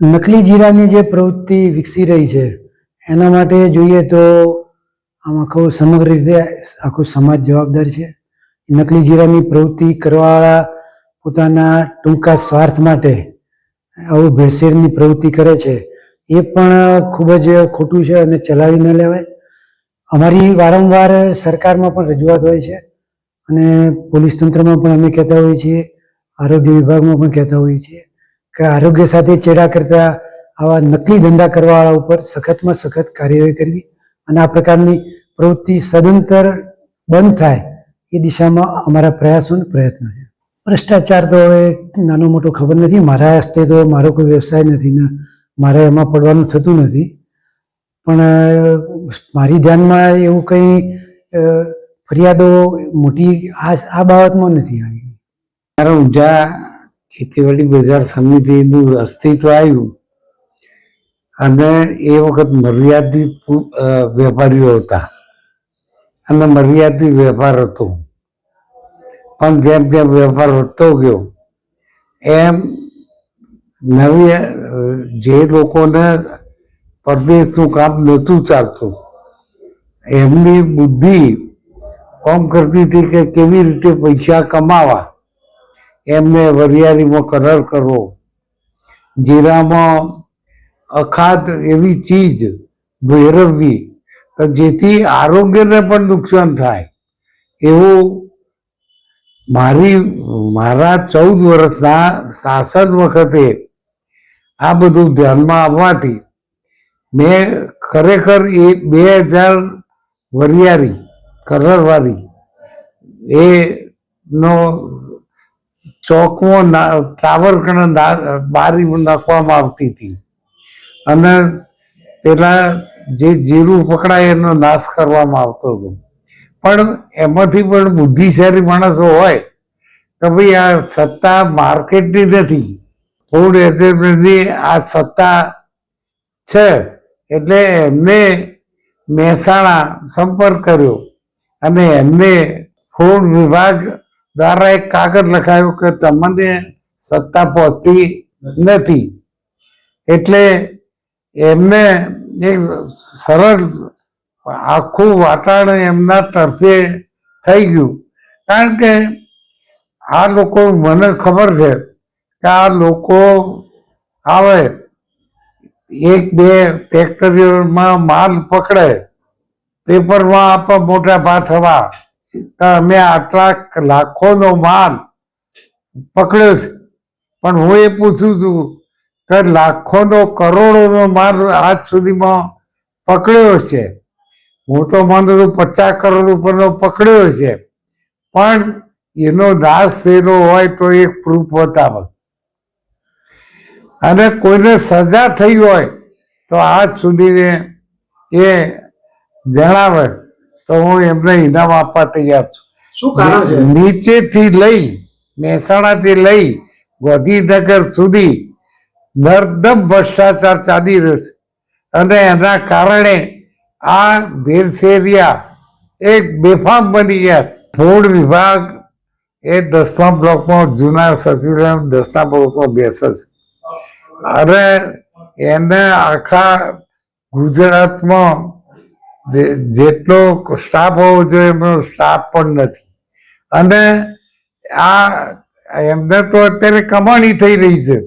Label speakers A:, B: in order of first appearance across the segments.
A: નકલી જીરાની જે પ્રવૃત્તિ વિકસી રહી છે, એના માટે જોઈએ તો આમ આખો સમગ્ર રીતે આખો સમાજ જવાબદાર છે. નકલી જીરાની પ્રવૃત્તિ કરવાવાળા પોતાના ટૂંકા સ્વાર્થ માટે આવું ભેળસેળની પ્રવૃત્તિ કરે છે, એ પણ ખૂબ જ ખોટું છે અને ચલાવી ન લેવાય. અમારી વારંવાર સરકારમાં પણ રજૂઆત હોય છે અને પોલીસ તંત્રમાં પણ અમે કહેતા હોઈએ છીએ, આરોગ્ય વિભાગમાં પણ કહેતા હોઈએ છીએ. કે આરોગ્ય સાથે ચેડા કરતા આવા નકલી ધંધા કરવાવાળા ઉપર સખતમાં સખત કાર્યવાહી કરવી અને આ પ્રકારની પ્રવૃત્તિ સદંતર બંધ થાય એ દિશામાં અમારા પ્રયાસો અને પ્રયત્નો છે. ભ્રષ્ટાચાર તો હવે નાનો મોટો ખબર નથી. મારા હસ્તે તો મારો કોઈ વ્યવસાય નથી ને મારે એમાં પડવાનું થતું નથી. પણ મારી ધ્યાનમાં એવું કંઈ ફરિયાદો મોટી આ આ બાબતમાં નથી આવી.
B: ત્યારે ઊંઝા ખેતીવાડી બજાર સમિતિનું અસ્તિત્વ આવ્યું અને એ વખત મર્યાદિત વેપારીઓ હતા. અને મર્યાદિત વેપાર હતો. પણ જેમ જેમ વેપાર વધતો ગયો, એમ નવી જે લોકોને પરદેશનું કામ નહોતું ચાલતું, એમની બુદ્ધિ કોમ કરતી હતી કે કેવી રીતે પૈસા કમાવા. એમને વરિયાળીમાં કરાર કરવો. જીરામાં અખાદ એવી ચીજ ભેરવવી જેથી આરોગ્યને પણ નુકસાન થાય. એવું મારી, મારા ચૌદ વર્ષના શાસન વખતે આ બધું ધ્યાનમાં આવવાથી મેં ખરેખર એ બે હજાર વરિયાળી કરરવાળી એ નો ચોકમાં ટાવર બારી નાખવામાં આવતી હતી. અને પેલા જે જીરું પકડાય એનો નાશ કરવામાં આવતો હતો. પણ એમાંથી પણ બુદ્ધિશાળી માણસો હોય તો ભાઈ આ સત્તા માર્કેટની નથી. ફૂડ એજન્ટની આ સત્તા છે એટલે એમને મહેસાણા સંપર્ક કર્યો અને એમને ફૂડ વિભાગ દ્વારા એક કાગળ લખાયો કે તમને સત્તા પહોંચતી નથી. એટલે એમને એક સરળ આખું વાતાવરણ એમના તરફે થઈ ગયું. કારણ કે આ લોકો મને ખબર છે કે આ લોકો આવે, એક બે ફેક્ટરીઓમાં માલ પકડે પેપરમાં આપવા મોટા ભાત તો અમે આટલા લાખોનો માલ પકડ્યો છે. પણ હું એ પૂછું છું કે લાખોનો, કરોડોનો માલ આજ સુધીમાં પકડ્યો છે? હું તો માનું છું પચાસ કરોડ ઉપરનો પકડ્યો છે. પણ એનો નાશ થયેલો હોય તો એક પ્રૂફ બતાવે અને કોઈને સજા થઈ હોય તો આજ સુધીને એ જણાવે. તો હું એમને ઇનામ આપવા તૈયાર છું.
C: શું કારણ છે?
B: નીચેથી લઈ મહેસાણાથી લઈ ગાંધીનગર સુધી નર્દમ ભ્રષ્ટાચાર ચાલી રહ્યો છે. અને એના કારણે આ ભેરસેરિયા એક બેફામ બની ગયા. ફૂડ વિભાગ એ દસમા બ્લોકમાં જૂના સચિવાલય દસમા બ્લોકમાં બેસે છે. અને એને આખા ગુજરાતમાં જે- જેટલો સ્ટાફ હોવો જોઈએ એમનો સ્ટાફ પણ નથી. અને આ એમને તો અત્યારે કમાણી થઈ રહી છે.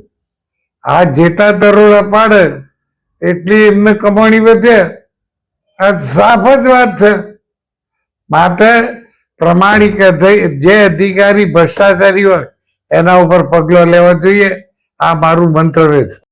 B: આ જેટલા દરોડા પાડે એટલી એમને કમાણી વધે. આ સાફ જ વાત છે. માટે પ્રમાણિક જે અધિકારી ભ્રષ્ટાચારી હોય એના ઉપર પગલો લેવા જોઈએ. આ મારું મંતવ્ય છે.